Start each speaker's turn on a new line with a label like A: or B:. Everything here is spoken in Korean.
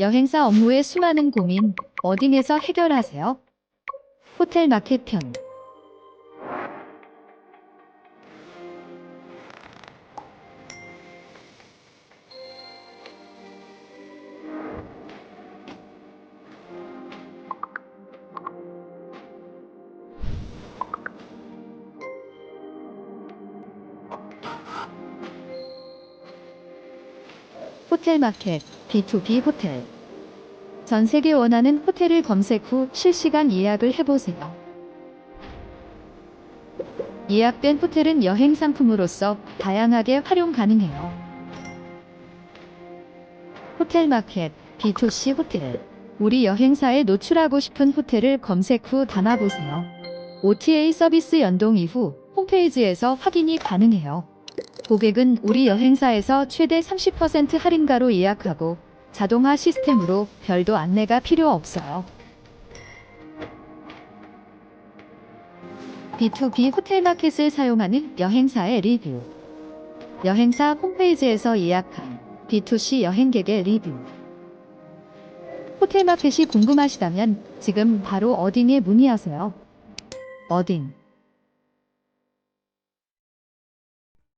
A: 여행사 업무의 수많은 고민 어딩에서 해결하세요. 호텔 마켓 편 호텔 마켓 B2B 호텔 전 세계 원하는 호텔을 검색 후 실시간 예약을 해보세요. 예약된 호텔은 여행 상품으로서 다양하게 활용 가능해요. 호텔 마켓 B2C 호텔 우리 여행사에 노출하고 싶은 호텔을 검색 후 담아보세요. OTA 서비스 연동 이후 홈페이지에서 확인이 가능해요. 고객은 우리 여행사에서 최대 30% 할인가로 예약하고 자동화 시스템으로 별도 안내가 필요 없어요. B2B 호텔 마켓을 사용하는 여행사의 리뷰. 여행사 홈페이지에서 예약한 B2C 여행객의 리뷰. 호텔 마켓이 궁금하시다면 지금 바로 어딩에 문의하세요. 어딩.